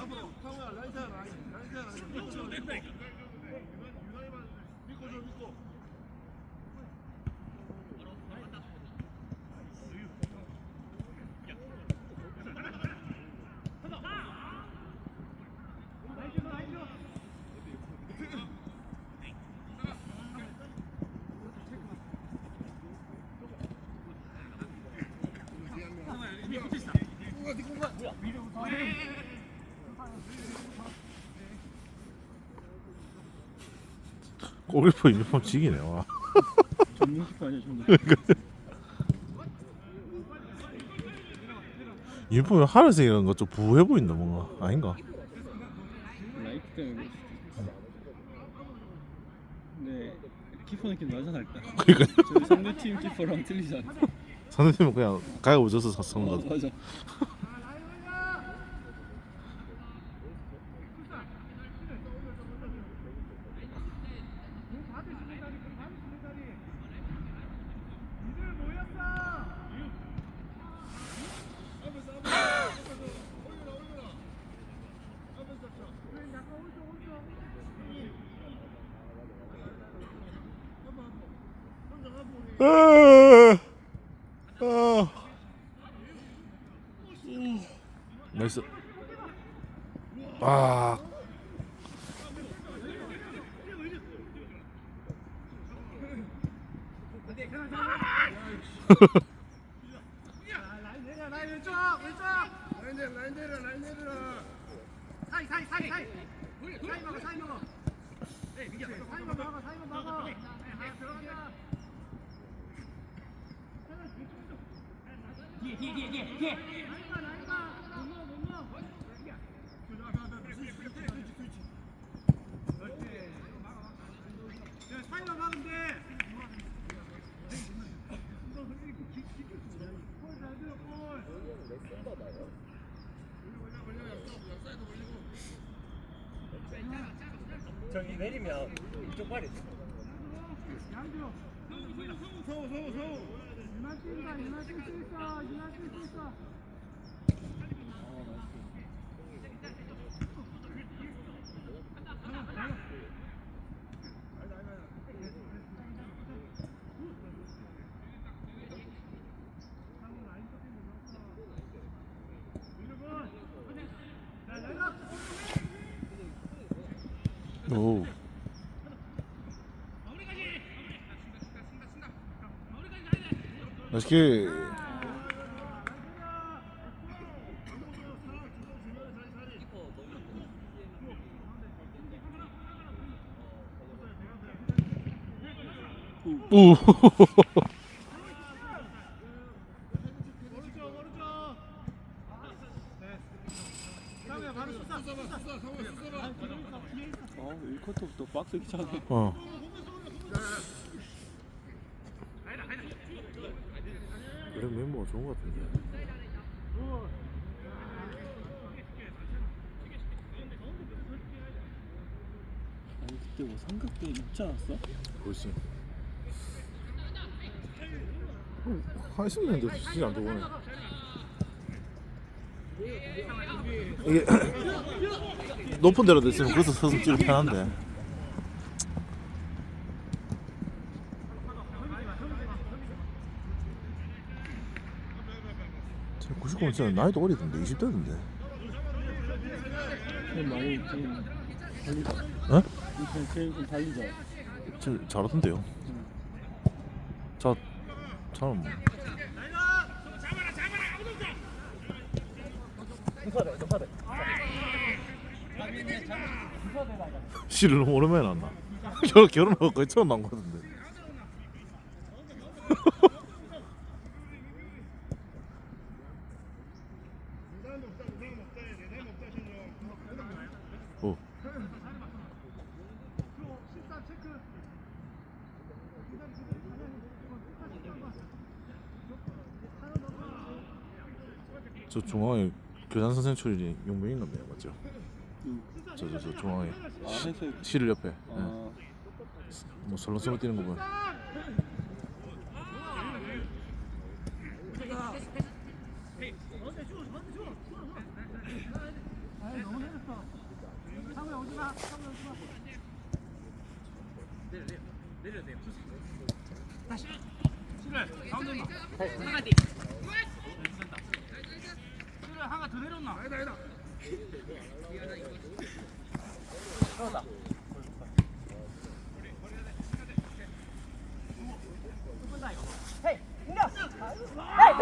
앞으로 앞으로 상우야 라이트야 라이트 라이트야 라이트 믿고 줘 믿고. 유나이만 믿고 줘 믿고. 골키퍼 유니폼 지기네 와. 전문 키퍼 아니야 전문 유니폼이 하늘색 이런 거좀 부해 보인다 뭔가 아닌가? 라이트 때문에 근데 키퍼 느낌 나잖아 일단 그러니까 저희 상대팀 키퍼랑 틀리잖아 상대팀은 그냥 가위바위보 져서 산 어. 맞아 아, 아. 나이스. 아. 라인 내려 라인 왼쪽 왼쪽. 라인 내려 라인 내려 라인 내려. 사이 사이 사이 사이 사이 먹어 사이 먹어 사이만 먹어 사이만 먹어 들어간다 뒤에 뒤에 뒤에 뒤에 뒤에 라인가 라인가 못 넣어 못 넣어 사이만 막으면 돼 저기 내리면 이쪽 발이 서우 서우 서우. 이만 뛴다 이만 뛸수 있어 이만 뛸수 있어 오. 맛있게. 오. 오른쪽 오른쪽 상우야 바로 쏘자 쏘자 쏘자 쏘자 어 1쿼터부터 빡세게 차네 어. 이런 멤버가 좋은 것 같은데. 아니 그때 뭐 삼각대 입지 않았어? 벌써. 한숨 내는데 진짜 안 좋네. 이게 높은 데로 됐으면 그래서 서서 찌르 편한데. 제 99은 진짜 나이도 어리던데 20대던데. 좀 많이 좀 달리자 어? 이편 제일 좀 달리자 저 잘하던데요. 저 저는 뭐. 씨를 너무 오랜만에 났나? 결 결혼하고 거의 처음 난거 같은데. 오. 저 중앙에 교장 선생 출이 용병인 놈이에요, 맞죠? 응. 저저 저 중앙에 아 회색 시를 옆에. 예. 아 뭐 설렁설렁 뛰는 거 보면 오지 마 실을 가운데 마 하나디 실을 하나 더 내렸나 아니다 아니다.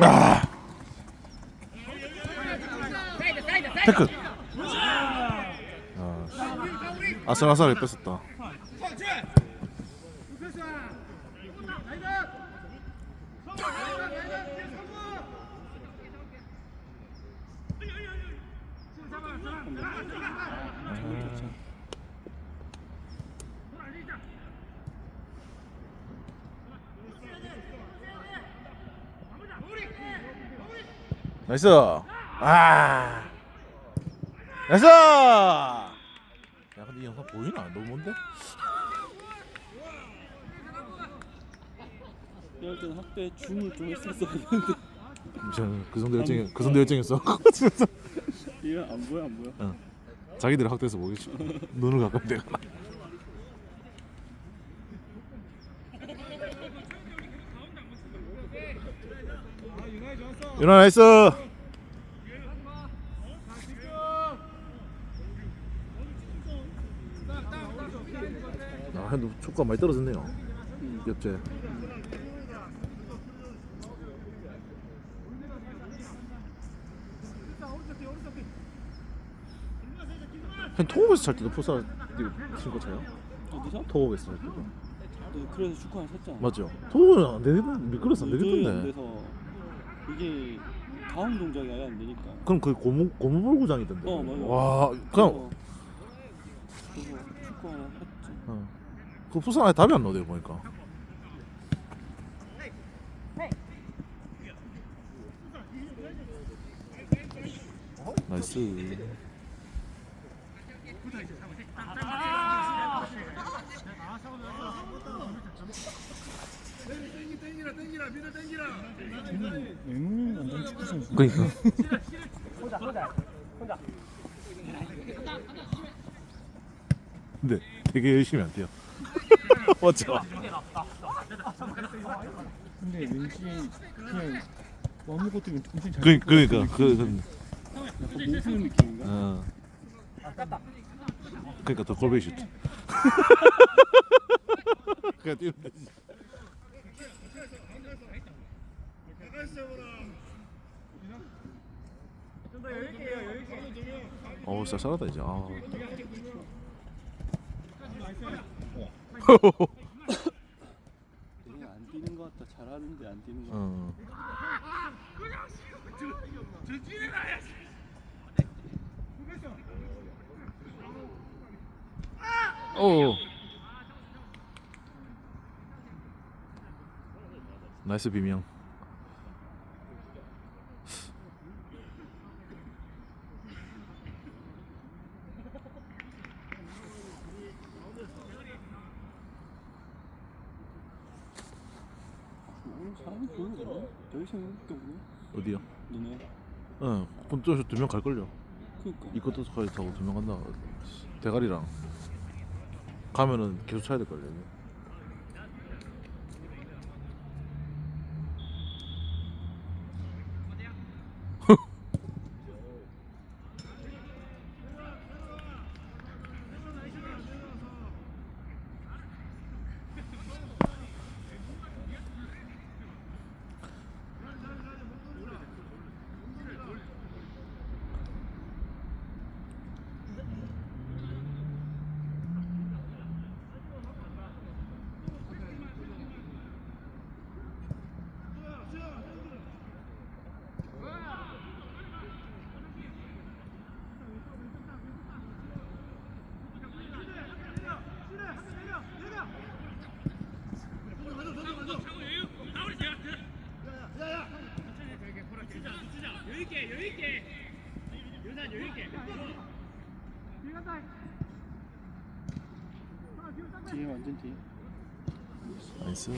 아 태클. 아, 아슬아슬하게 뺐었다 잘못했죠 나이스 아. 나이스 야 근데 이 영상 보이나? 너무 먼데? 이럴 때는 학교에 줌을 좀 했었어야 되는데. 저는 그 정도 열정 그 정도 열정했어. 이거 안 보여 안 보여? 응. 자기들이 학교에서 보겠지. 눈을 가끔 내가 유나 나이스 축구가 많이 떨어졌네요 옆제 형 토고에서 잘 때도 뛰고 신고 차요? 어디서? 토고에서 잘 때도 너 그래서 축구 하나 샀잖아 맞죠? 토고는 안 되겠는 미끄러서 안 되겠던데 돼서 이게 다음 동작이 아예 안 되니까 그럼 거의 고무 고무볼구장이던데 어, 맞아. 와 그냥 그래서 축구 하나 샀지 어. 그 풋살 안에 답이 안 나오대요 보니까. 나이스. 완전 축구 선수 혼자 근데 되게 열심히 안 뛰어 맞죠? 근데 왠지 그냥 아무것도 엄청 잘 그, 그러니까 그, 그 푸는 느낌인가? 어. 그러니까 더 골뱅이 슛 그냥 뛰면 되지 어우 진짜 잘하다 이제 아. 그냥 안 뛰는 것 같다 잘하는데 안 뛰는 것 같다 어. 오. 나이스 비명. 사람이 별로 없네 여기서 이렇게 없네 어디요? 너네 응. 본토에서 두 명 갈 걸요. 그니까 이것도까지 타고 두 명 간다. 대가리랑 가면은 계속 차야 될 걸요. 나이스.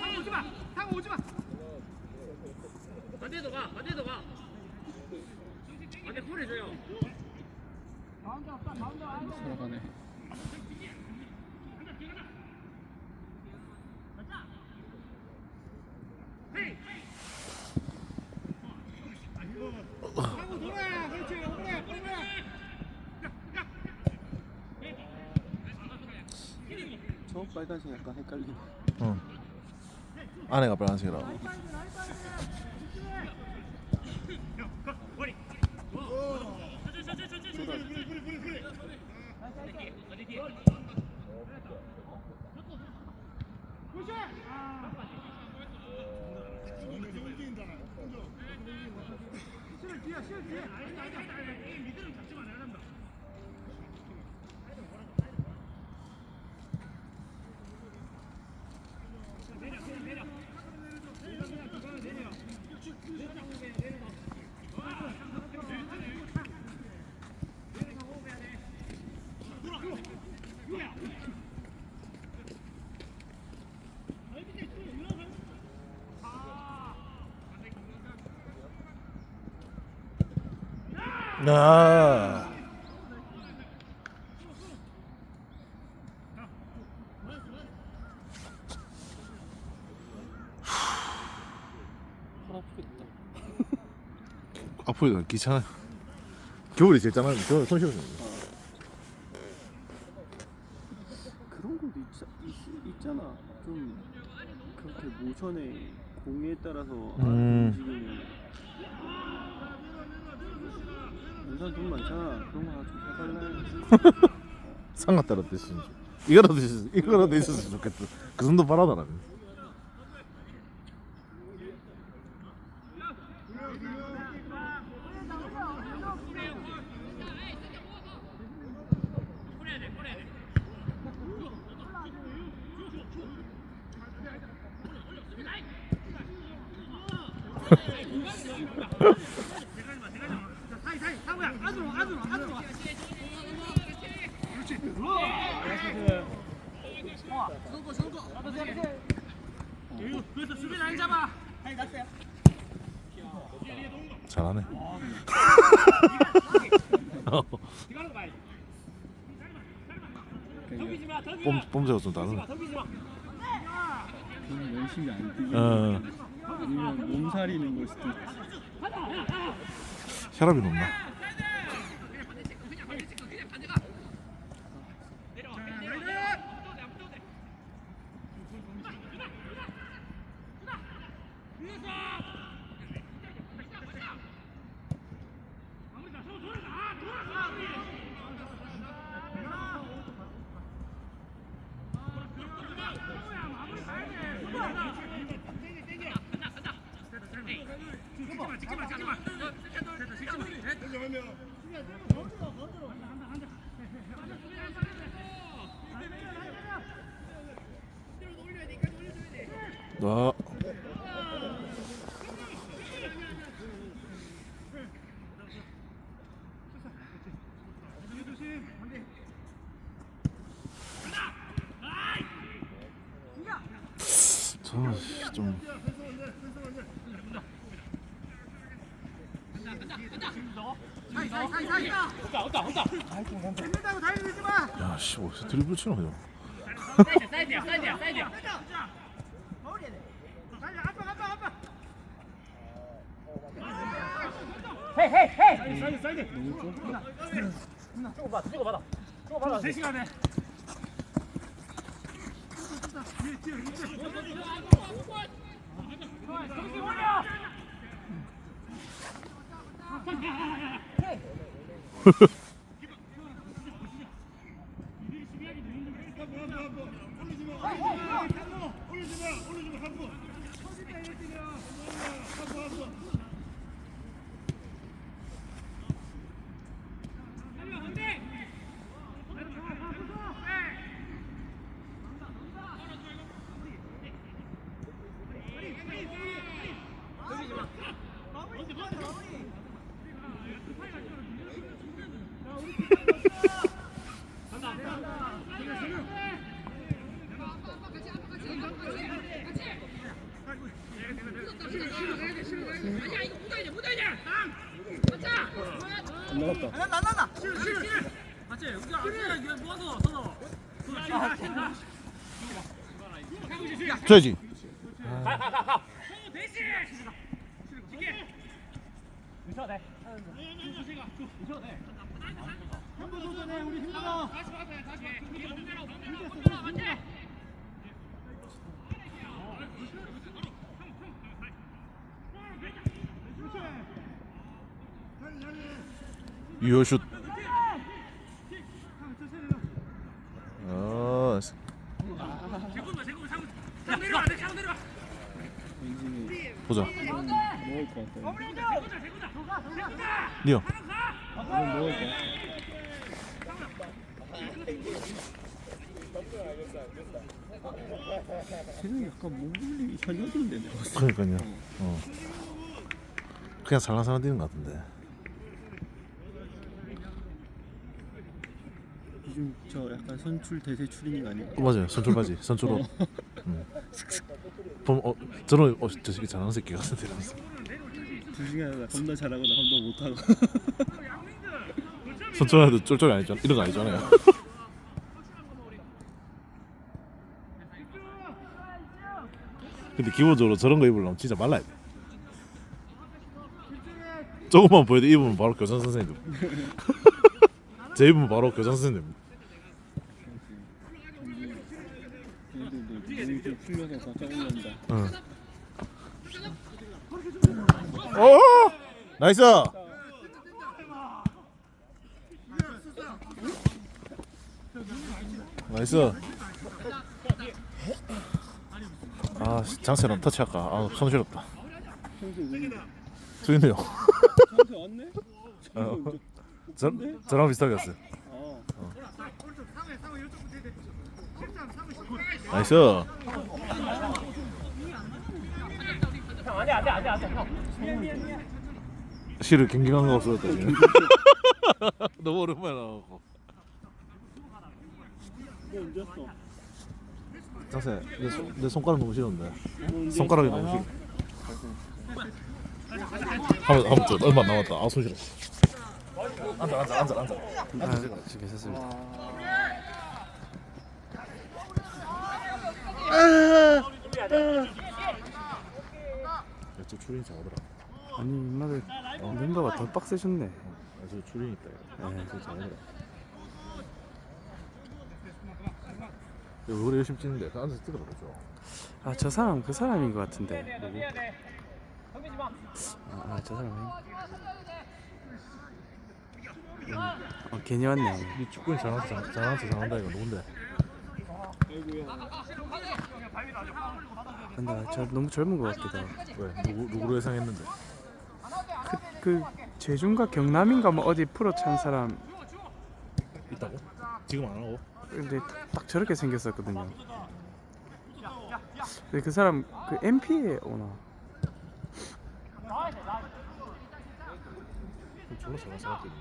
상 오지 마. 상 오지 마. 빨간색 약간 헷갈리네. 응. 안에가 빨간색이라. 시를 뒤에. 시를 뒤에. 아니다. 아니다. 아니다. 미드는 잡지 마. 내가 간다. 아. 팔 아프겠다. 앞으로 귀찮아. 겨울이 제일 짠하면 겨울 손. 그런 것도 있, 있, 있잖아. 좀 그렇게 모션의 따라서 음. 인간 돈 많잖아. 그런 거 하나 좀 해달라. 상가 따라 드시는 줄. 이거라도 있 이거라도 있었으면 좋겠다. 그 정도 바라더라면. 사이 사이. 타고야. 안으로 안으로 안으로 와. 그렇지. 와. 성공 성공. 그래서 수비 라인 잡아. 아니 났어요. 잘하네. 어, 이거는 봐야지. 그러니까 덤비지 마. 덤비지 마. 그냥 열심히 안 뛰고 어, 아니면 몸살이는 걸 수도 있지. 혈압이 높나? 지켜봐 지켜봐 지켜봐. 됐다 지켜봐. 나 저는 좀 사이 사이 사이 사이. 온다 온다 온다. 된다고 달리지 마. 야, 씨, 어디서 드리블 치노 그냥. 사이드야 사이드야 사이드야 사이드야. 사이드 아빠 아빠 아빠. 헤이 헤이 헤이. 사이드 사이드. 너무 좁다. 주고 받아 주고 받아. 주고 받아. 3 시간에. 정신 올리지 마, 올리지 마, 힘들어. 유효슛. 어, 왠지 보자. 먹을 것 같아. 니어. 이건 먹을 것 같아. 쟤는 약간 몸굴리 현역인데 내가 봤을 때. 그러니까요. 어. 그냥 살랑살랑 뛰는 것 같은데. 요즘 저 약간 선출 대세 추리닝 아니야? 어, 맞아요. 선출바지. 선출옷. 음. 보면 어, 저는 어, 저 새끼 잘하는 새끼 같은데. 이러면서. 둘 중에 하나 겁나 잘하거나 겁나 못하고. 선출해도 쫄쫄이 아니잖아. 이런 거 아니잖아요. 근데 기본적으로 저런 거 입으려면 진짜 말라야 돼. 조금만 보여도 입으면 바로 교장 선생님. 제 입으면 바로 교장 선생님 몸이 좀 풀려서 더 올라온다. 응. 오! 나이스! 나이스. 아, 장세랑 터치할까? 아, 수인이요. 저한테 왔네? 어. 저, 저랑 비슷하게 왔어요. 아, 나이스. 실을 경기한 거 없었다 지금. 너무 오랜만에 왔어? 장세, 내, 손, 내 손가락 너무 싫은데. 손가락이 너무 싫어. 한번 한번 더 얼마 안 남았다. 아손 싫어. 앉아 앉아 앉아 앉아. 지금 괜찮습니다. 저 추린 잘하더라. 아니 인마들 멤버가 더 빡세졌네. 아, 저 추린 있다. 네, 저 잘하더라. 왜 그래 열심히 찍는데? 찍으라 그러죠. 아 저 사람 그 사람인 것 같은데. 아저 사람. 음, 어 괜히 왔네. 이 축구는 잘한다 잘- 잘한다 잘한다 이거 누군데? 근데 아, 저 너무 젊은 것 같기도 하고. 왜 누구 누구로 예상했는데? 그 제중과 경남인가 뭐 어디 프로 찬 사람 있다고? 지금 안 하고? 근데 딱, 딱 저렇게 생겼었거든요. 근데 그 사람 그 MP에 오나? 졸라 잘한 사람들이.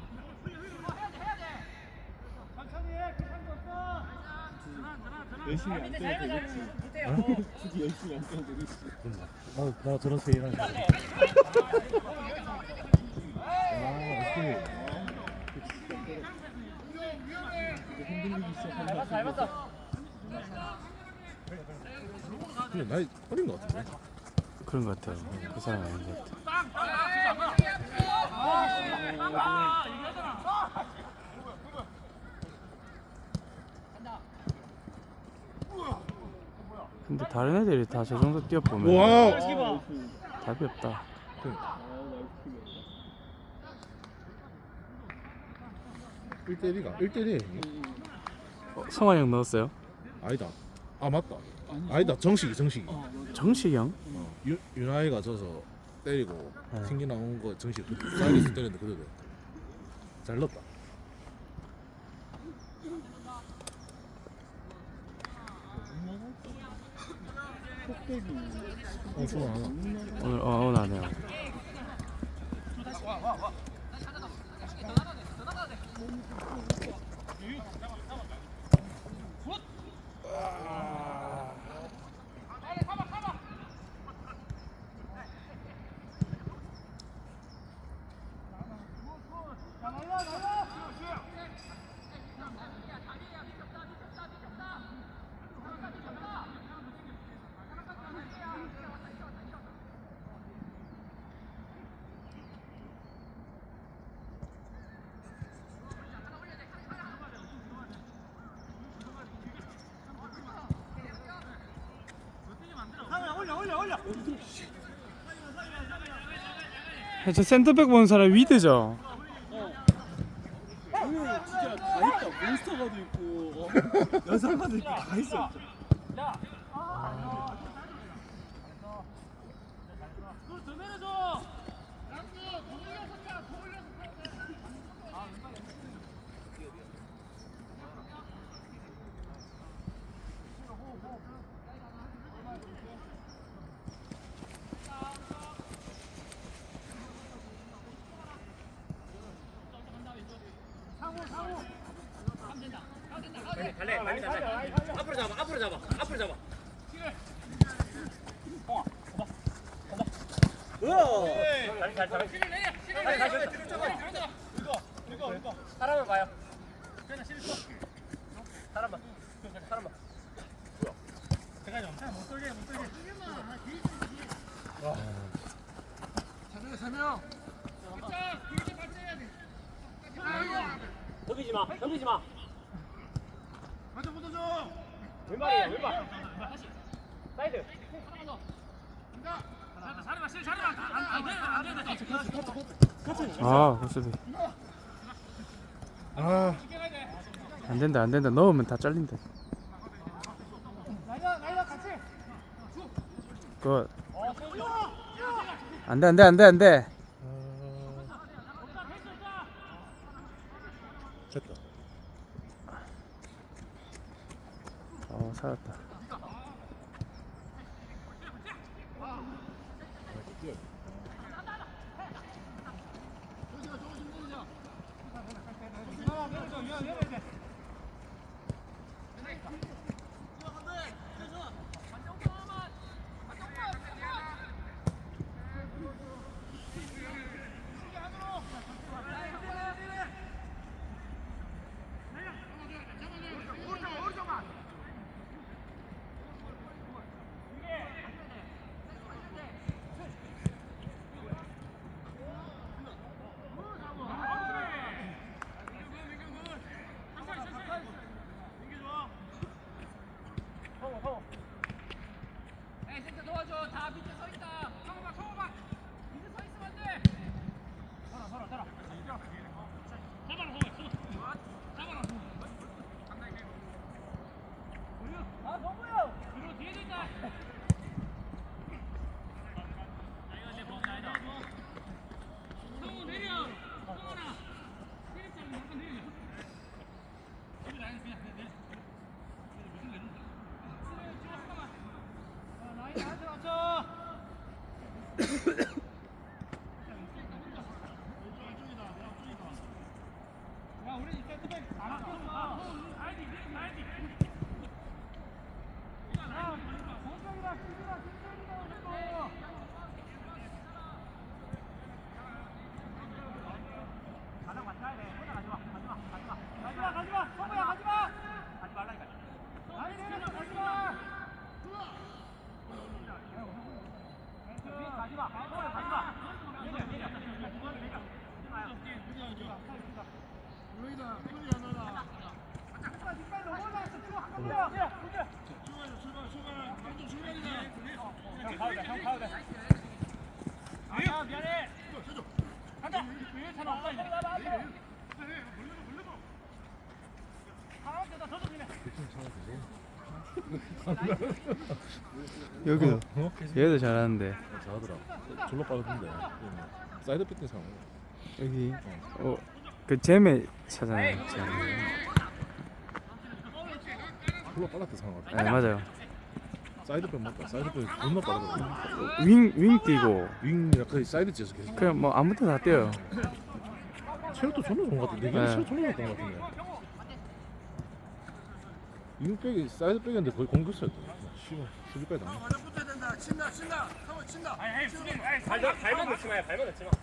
열심히 안 뛰어도 되겠지. 굳이 열심히 안 뛰어도 되겠지. 나, 나 저런 세일 하는 거. 아, 오케이. 흔들리기 시작하면 근데 나이 어린 거 같은데? 그런 것 같아요. 그 사람 아닌 것 같아. 근데 다른 애들이 다 저 정도 뛰어보면 와우. 답이 없다. 아, 1대1이가 1대1 어, 성환 형 넣었어요? 아니다. 아 맞다. 아니, 아니다. 정식이 정식이. 정식이 형? 어. 유, 윤아이가 져서 때리고 네. 튕기 나온 거 정식 사이드에서 때렸는데 그대로 잘 넣었다. 폭대기. 어, 좋아. 오늘 어 오늘 안 해요. 저 센터백 보는 사람 위드죠. 오늘 진짜 다 있다. 몬스터가도 있고 어, 여상가도 있고 다 있어. 진짜. 덤비지 마, 덤비지 마. 맞아 붙어줘 왼발이야, 왼발. 사이드. 아, 고수비. 아 안 된다, 안 된다. 넣으면 다 잘린다. 굿. 안 돼, 안 돼, 안 돼, 안 돼. 됐다 어, 출발이다 여기도. 얘도 잘하는데. 잘하더라 졸라 빠르던데 사이드 뺏긴 상황 여기. 어, 그 잼에 차잖아요. 잼. 졸라 빨랐다 상황 네, 맞아요. 사이드 백 맞다 사이드 백 존나 빠르거든 윙, 윙 뛰고. 윙 약간 사이드 째서 계속. 그냥 뭐 아무 데나 다 뛰어요. 체력도 존나 좋은 것 같아 내가 네. 체력 존나 좋았던 것 같은데. 윙백이 사이드 백인데 거의 공격수였다. 씨발 수비까지 나네. 맞아 붙어야 된다 친다 친다 상원 친다 발, 발만 넣지 마요, 발만 넣지 마. 아,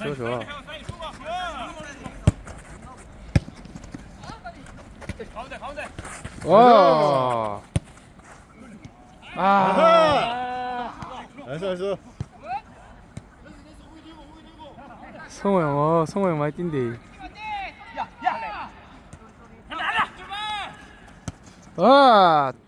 좋아, 좋아. 와. 아. 아하. 나이스 나이스. 성호 형, 어, 성호 형 많이 뛴대. 아, 안쪽으로 파야지.